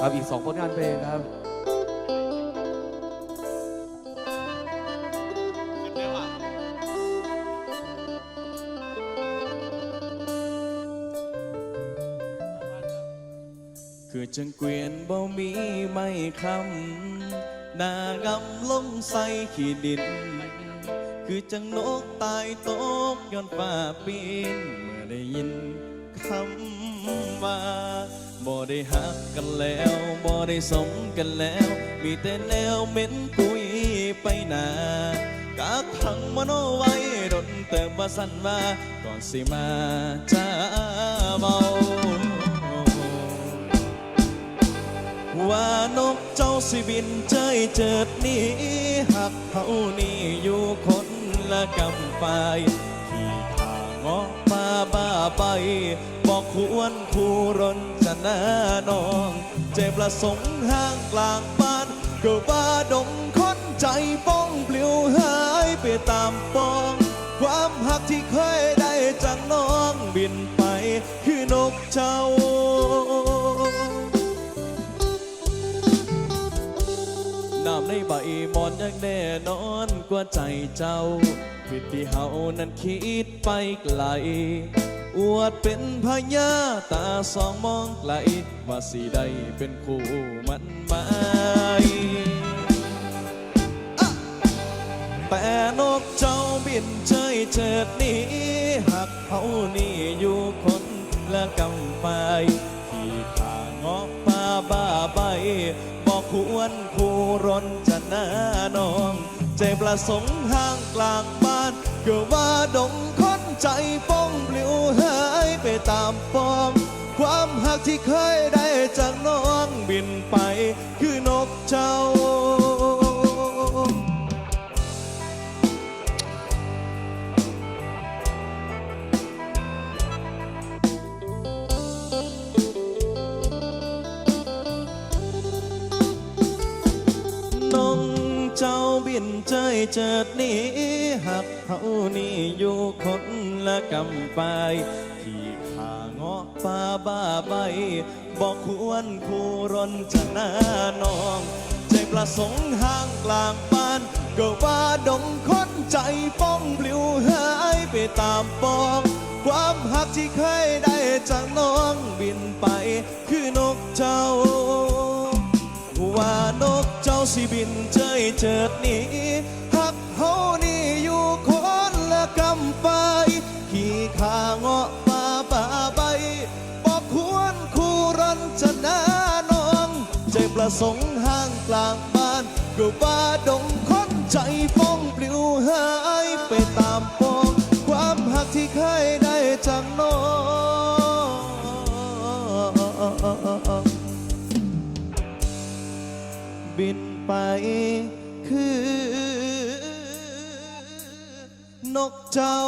ครับอีกสองผลงานเพลงครับคือจังเกวียนบ่มีไม่คำนางำลงใส่ขี้ดิน คือจังนกตายตกย้อนฟ้าปีนเมื่อได้ยินคำว่า บ่ได้หักกันแล้วบ่ได้สมกันแล้ว มีแต่แนวเหม็นกุยไปหนากักขังมโนไว้ดนเติมว่าสั่นมาก่อนสิมาจ้าเมาว่านกเจ้าสิบินเจยเจิดหนี้หักเขานี่อยู่คนละกำไปางอป่าบ้า ไปบอกควรคูรนจะหน้านอง เจ็บประสงค์ห้างกลางบ้านก็บ้าดงคนใจป้องเปลิวหายไปตามปอง ความหักที่เคยได้จากน้องบินไปคือนกเจ้าน้ำในใบมอนยังแน่นอนกว่าใจเจ้าผิดที่เฮานั้นคิดไปไกล อวดเป็นพญาตาสองมองไกล ว่าสิได้เป็นคู่มันไหมอะแต่นกเจ้าบินเฉยเจิดนี้หักเขานี่อยู่คนละกำไปขี่ขางอป่าบ้าใบบอกควรคู่รนจะหน้านอง ใจประสงค์ห่างกลางบ้านเก็ว่าดงค ใจป้องปลิวหายไปตามฟองความหักที่เคยได้จากน้องบินไปคือนกเจ้า เจ้าบินเจยเจิดนี้หักเขานี่อยู่คนละกำไปขี่ขาเงาะป่าบ้าใบบอกควรคูรนจะหน้านอง ใจประสงค์ห่างกลางบ้านก็ว่าดงคนใจป้องปลิวหายไปตามปอง ความหักที่เคยได้จากน้องบินไป คือนกเจ้าว่านก สิบินเจยเจิดหนี้หักเฮานี่อยู่คนละกำไปขี่ขาเงาะป่าป่าใบบอกควรคู่รันจะหน้านอง ใจประสงค์ห่างกลางบ้านก็ว่าดงคนใจป้องปลิวหายไปตามปองความหักที่เคยได้จากน้องบิน ไปคือ นกเจ้า